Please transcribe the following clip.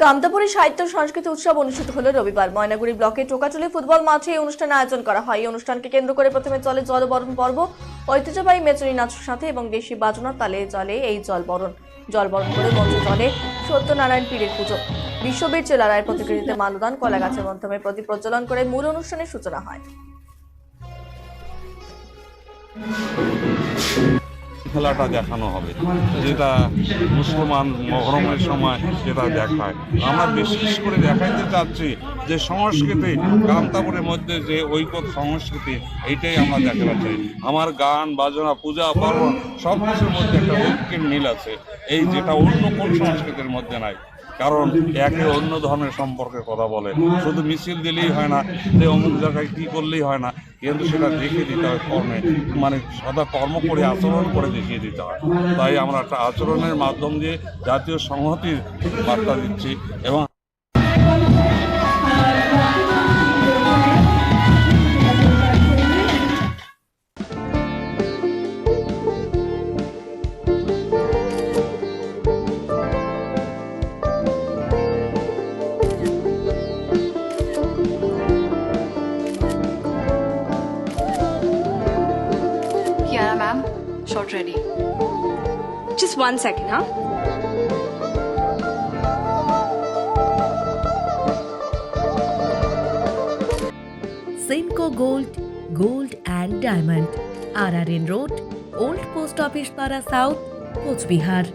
কামতাপুরে সাহিত্য সংস্কৃতি উৎসব অনুষ্ঠিত হলো রবিবার। ময়নাগুড়ি ব্লকে টোকাটুলি ফুটবল মাঠে এই অনুষ্ঠান আয়োজন করা হয়। এই অনুষ্ঠানকে কেন্দ্র করে প্রথমে চলে জলবরণ পর্ব। ঐতিহ্যবাহী মেচুরি নাচের সাথে এবং দেশি বাজনার তালে চলে এই জলবরণ। জলবরণ করে মঞ্চে চলে সত্যনারায়ণ পীরের পুজো। বিশ্ববীর চেলারায়ের প্রতিকৃতিতে মালদান কলা গাছের মাধ্যমে প্রদীপ প্রজ্বলন করে মূল অনুষ্ঠানের সূচনা হয়। খেলাটা দেখানো হবে, যেটা মুসলমান মহরমের সময় যেটা দেখায়। আমরা বিশেষ করে দেখাইতে চাচ্ছি যে সংস্কৃতি কামতাপুরের মধ্যে যে ঐক্য সংস্কৃতি এইটাই আমরা দেখাতে চাই। আমার গান, বাজনা, পূজা, পার্বণ সব কিছুর মধ্যে একটা ঐক্যের মিল আছে। এই যেটা অন্য কোন সংস্কৃতির মধ্যে নাই, কারণ একে অন্য ধর্মের সম্পর্কে কথা বলে। শুধু মিছিল দিলেই হয় না, যে অমুক জায়গায় কী করলেই হয় না কিন্তু সেটা দেখিয়ে দিতে হয় কর্মে। মানে সদা কর্ম করে আচরণ করে দেখিয়ে দিতে হয়। তাই আমরা একটা আচরণের মাধ্যম দিয়ে জাতীয় সংহতির বার্তা দিচ্ছি এবং Yeah, ma'am. Shot ready. Just one second, huh? Simco Gold, Gold and Diamond. RRN Road, Old Post Office Para South, Coach Bihar.